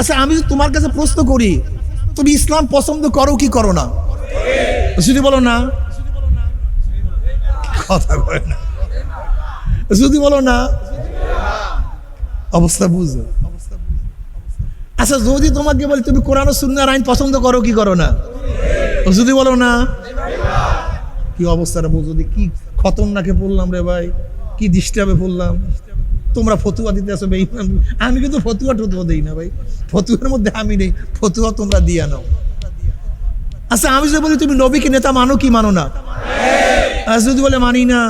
আচ্ছা আমি তোমার কাছে প্রশ্ন করি, তুমি ইসলাম পছন্দ করো কি করো না? যদি বলো না। কথা না। যদি বলো না। অবস্থা বুঝো। আচ্ছা যদি তোমাকে বলি, তুমি কোরআন ও সুন্নাহর আইন পছন্দ করো কি করো না? যদি বলো না। কি অবস্থাটা বুঝো? কি খতরনাকে পড়লাম রে ভাই, কি ডিস্টার্বে পড়লাম? তোমরা ফতুয়া দিতে আসো আমি কিন্তু ফতুয়া টতুয়া দিই না ভাই। ফতুয়ার মধ্যে আমি নেই। ফতুয়া তোমরা দিয়া নাও। আচ্ছা আমি যদি বলি তুমি নবীকে নেতা মানো কি মানো না? আর যদি বলে মানি না।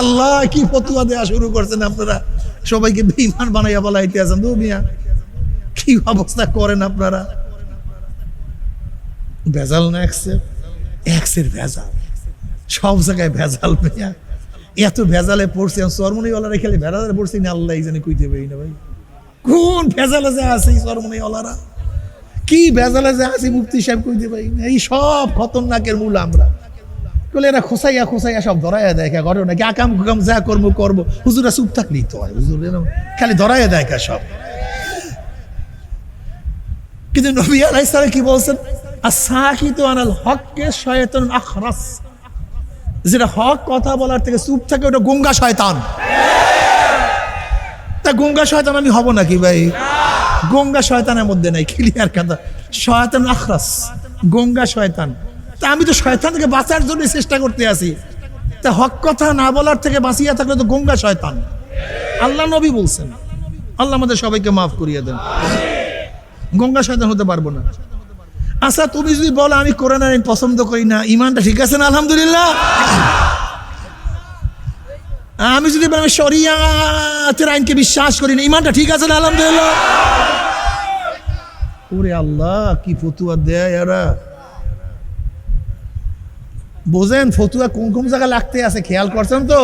আল্লাহ, কি ফতুয়া দেওয়া শুরু করছেন আপনারা? সবাইকে বেঈমান বানাইয়া বলাইতে আছেন তো মিয়া। কি অবস্থা করেন আপনারা? ভেজাল না এক্সের এক্সের ভেজাল। সব জায়গায় ভেজাল মিয়া। এত ভেজালে পড়ছি সরমনিওয়ালারা খেলে ভেজালে পড়ছি না আল্লাহ জানে কইতে পারি না ভাই। কোন ভেজালে যে আছে এই সরমনিওয়ালারা কি ভেজালে যে আছে মুফতি সাহেব কইতে পারি না। এই সব খতরনাকের মূল আমরা। বলে এরা খোসাইয়া খোসাইয়া সব ধরাইয়া দেয় আকাম কুকাম যা করব করব। হুজুরা চুপ থাকলেই তো হয়, হুজুর খালি ধরাইয়া দেয় সব। কিন্তু নবী কি বলছেন? আসাকিতু আনাল হককে শয়তান আখরাস। যেটা হক কথা বলার থেকে চুপ থাকে, ওটা গঙ্গা শয়তান। তা গঙ্গা শয়তান আমি হব নাকি ভাই? গঙ্গা শয়তানের মধ্যে নাই ক্লিয়ার কথা শয়তান আখরাস গঙ্গা শয়তান। তা আমি তো শয়তান থেকে বাঁচার জন্য চেষ্টা করতে আছি। তা হক কথা না বলার থেকে বাঁচিয়া থাকলে তো গঙ্গা শয়তান। আল্লাহ নবী বলছেন, আল্লাহ আমাদের সবাইকে মাফ করিয়ে দেন। গঙ্গা শয়তান হতে পারব না। আচ্ছা তুমি যদি বলো আমি কোরআন আইন পছন্দ করি না ইমানটা ঠিক আছে না? আলহামদুলিল্লাহ। আমি যদি বলি আমি শরিয়াতের আইনকে বিশ্বাস করি না ইমানটা ঠিক আছে না? আলহামদুলিল্লাহ। ওরে আল্লাহ, কি ফতুয়া দেয় এরা। বোঝেন, ফতুয়া কোন কোন জায়গায় লাগতে আছে? খেয়াল করছেন তো?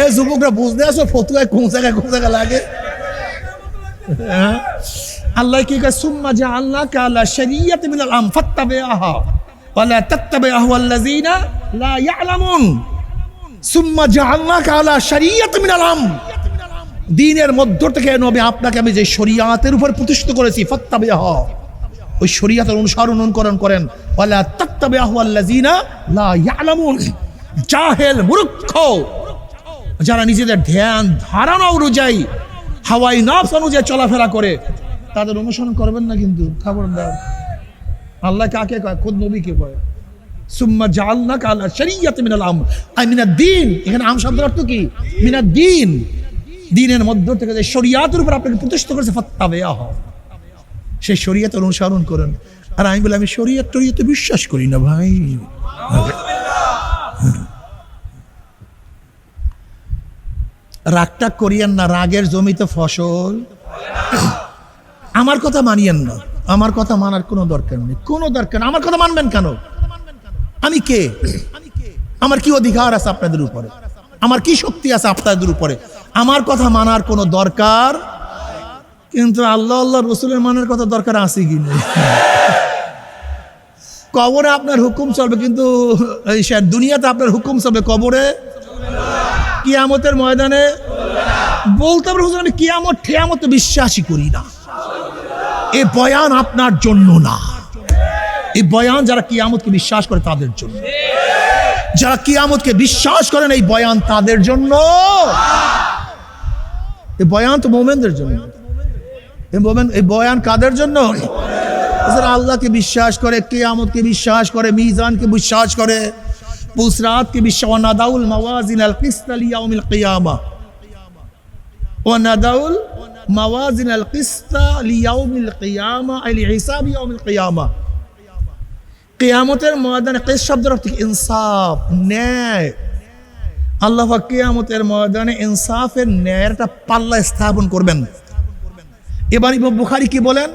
এ যুবকরা বুঝতে আসো ফতুয়া কোন জায়গায় কোন জায়গায় লাগে? হ্যাঁ? আল্লাহ কি কয়, সুম্মা জা আল্লাহ কালা শরিয়াত মিনাল আম ফাত্তাবে আহা ওয়ালা তাত্তাবে আহওয়াল্লাযিনা লা ইয়ালামুন। সুম্মা জা আল্লাহ কালা শরিয়াত মিনাল আম। দিনের মধ্য থেকে নবী, আপনাকে আমি যে শরিয়াতের উপর প্রতিষ্ঠিত করেছি ফাত্তাবে আহা ওই শরিয়াতের অনুসরণ অনুকরণ করেন ওয়ালা তাত্তাবে আহওয়াল্লাযিনা লা ইয়ালামুন। জাহেল, মূর্খ! যারা নিজেদের ধ্যান, ধারণা অনুযায়ী, হাওয়াই নফস অনুযায়ী চলাফেরা করে তাদের অনুসরণ করবেন না কিন্তু খবরদার আল্লাহ কাকে কয়? খোদ নবীকে কয়। সুম্মা জালনা কালা শরিয়াত মিনাল আম আই মিনা দিন। এখানে আম শব্দের অর্থ কি? মিনা দিন। দিনের মধ্য থেকে যে শরিয়াতের উপর আপনাকে প্রতিষ্ঠিত করেছে শরিয়াতের অনুসরণ করেন। আর আমি বলি, আমি শরিয়াত টরিয়াতে বিশ্বাস করি না ভাই। রাগটা করিয়েন না, রাগের জমিতে ফসল। আমার কথা মানিয়েন না। আমার কথা মানার কোনো দরকার নেই। কোনো দরকার আমার কথা মানবেন কেন? আমি কে? আমার কি অধিকার আছে আপনাদের উপরে? আমার কি শক্তি আছে আপনাদের উপরে? আমার কথা মানার কোনো দরকার? কিন্তু আল্লাহ আল্লাহ রসুলের মানার কথা দরকার আছে কি নেই? কবরে আপনার হুকুম চলবে, কিন্তু এই সে দুনিয়াতে আপনার হুকুম চলবে কবরে? কিয়ামতের ময়দানে? বলতে পারব আমি কিয়ামত, ঠিয়ামত বিশ্বাসই করি না। এই বয়ান আপনার জন্য না। এই বয়ান যারা কিয়ামতকে বিশ্বাস করে তাদের জন্য। যারা কিয়ামতকে বিশ্বাস করেন এই বয়ান তাদের জন্য। এই বয়ান তো মোমেনদের জন্য। এই মোমেন এই বয়ান কাদের জন্য? যারা আল্লাহকে বিশ্বাস করে, কিয়ামতকে বিশ্বাস করে, মিজানকে বিশ্বাস করে, পুসরাতকে বিশ্বাস নাদাউল মাওয়াজিন আল কিসত লিয়াউমিল কিয়ামা। মাওয়াজিন আল কিস্তা লিয়াউমিল কিয়ামা আল হিসাব ইয়াউমিল কিয়ামা কেয়ামতের ময়দানে কেস শব্দের অর্থ ইনসাফ ন্যায় আল্লাহ কেয়ামতের ময়দানে ইনসাফের ন্যায়ের একটা পাল্লা স্থাপন করবেন। এবার ইব বুখারি কি বলেন?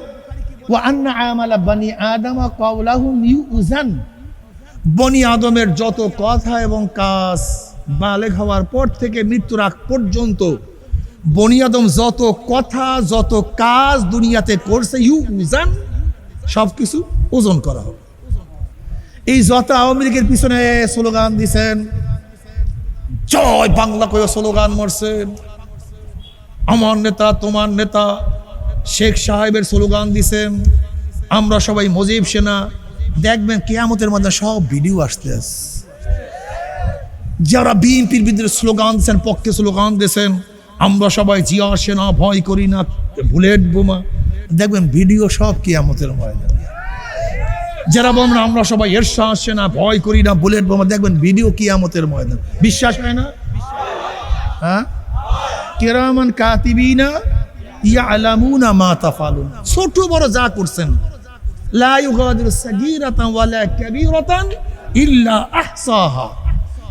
ওয়া আন্না আমালা বানি আদম কাউলাহুম ইউ উজান বনি আদমের যত কথা এবং কাজ বালেক হওয়ার পর থেকে মৃত্যুর আগ পর্যন্ত বনি আদম যত কথা, যত কাজ দুনিয়াতে করছে ইউ উজান সব কিছু ওজন করা হবে। এই যত আওয়ামী লীগের পিছনে স্লোগান দিছেন, জয় বাংলা কয়ে স্লোগান মারছেন আমার নেতা, তোমার নেতা, শেখ সাহেবের স্লোগান দিছেন। আমরা সবাই মজিব সেনা। দেখবেন কেয়ামতের মধ্যে সব ভিডিও আসতে আস যারা বিএনপির বিরুদ্ধে স্লোগান দিয়েছেন পক্ষে স্লোগান দিয়েছেন আমরা সবাই জিয়া সেনা ভয় করি না বুলেট বোমা দেখবেন, ভিডিও সব কেয়ামতের ময়দান। যারা বলবেন আমরা সবাই এরশা সেনা ভয় করি না বুলেট বোমা দেখবেন, ভিডিও কিয়ামতের ময়দান। বিশ্বাস হয় না? হ্যাঁ? কেরামান কাতিবিনা ইয়ালামুনা মা তাফালুন। ছোট বড় যা করছেন। লা ইউগাদিরু সাগীরাতান ওয়ালা কাবীরাতান ইল্লা আহসাহা।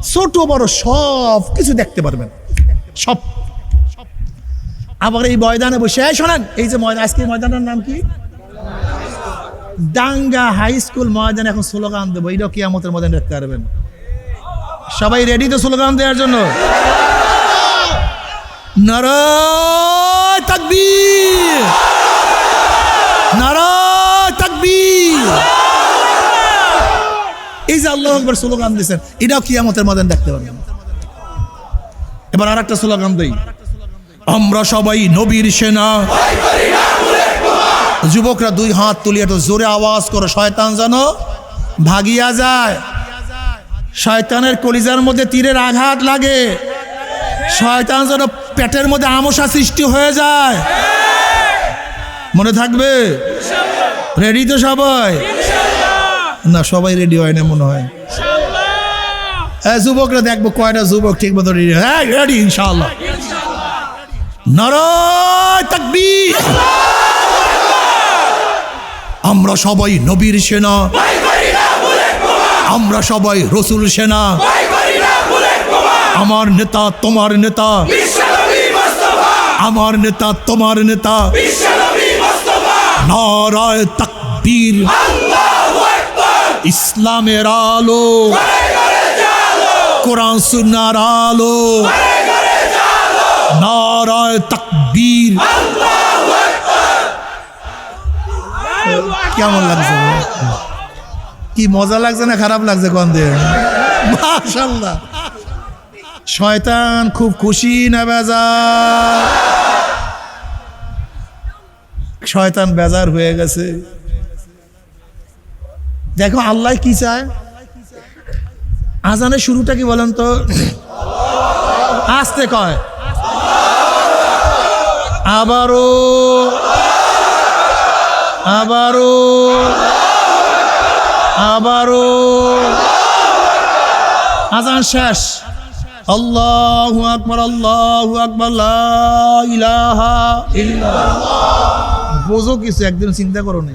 ছোট বড় সব কিছু দেখতে পারবেন। সব আবার এই ময়দানে বসে শোনেন, এই যে ময়দান আজকে ময়দানের নাম কি? ডাঙ্গা হাই স্কুল ময়দানে এখন স্লোগান দেবো এইটাও কিয়ামতের ময়দানে দেখতে পারবেন। সবাই রেডি তো স্লোগান দেওয়ার জন্য? নারায় তাকবীর। নারায় তাকবীর। এই যে আল্লাহ আকবার স্লোগান দিয়েছেন, এটাও কিয়ামতের ময়দান দেখতে পারবেন। এবার আর একটা স্লোগান দেই। আমরা সবাই নবীর সেনা। যুবকরা দুই হাত তুলিয়ে একটু জোরে আওয়াজ করো শয়তান যেন ভাগিয়া যায়। শয়তানের কলিজার মধ্যে তীরের আঘাত লাগে। শয়তান যেন পেটের মধ্যে আমসা সৃষ্টি হয়ে যায়। মনে থাকবে? রেডি তো সবাই? না সবাই রেডি হয় না মনে হয়। হ্যাঁ যুবকরা দেখব কয়টা যুবক ঠিক মতো রেডি হ্যাঁ রেডি ইনশাল্লাহ। আমরা সবাই নবীর সেনা। আমরা সবাই রসুল সেনা। আমার নেতা তোমার নেতা। আমার নেতা তোমার নেতা। নারায় তাকবীর। ইসলামের আলো। কোরআন সুন্নার আলো। নারায় তাকবীর। কেমন লাগছে? কি মজা লাগছে না খারাপ লাগছে দিয়ে? মাশাল্লাহ শয়তান খুব খুশি না বেজার? শয়তান বেজার হয়ে গেছে। দেখো, আল্লাহ কি চায়? আজানের শুরুটা কি বলেন তো? আসতে কয়। আবারও আবারও আবারও আজান শেষ। আল্লাহু আকবার আল্লাহু আকবার, লা ইলাহা ইল্লাল্লাহ। বোঝো কিছু, একদিন চিন্তা করো নি।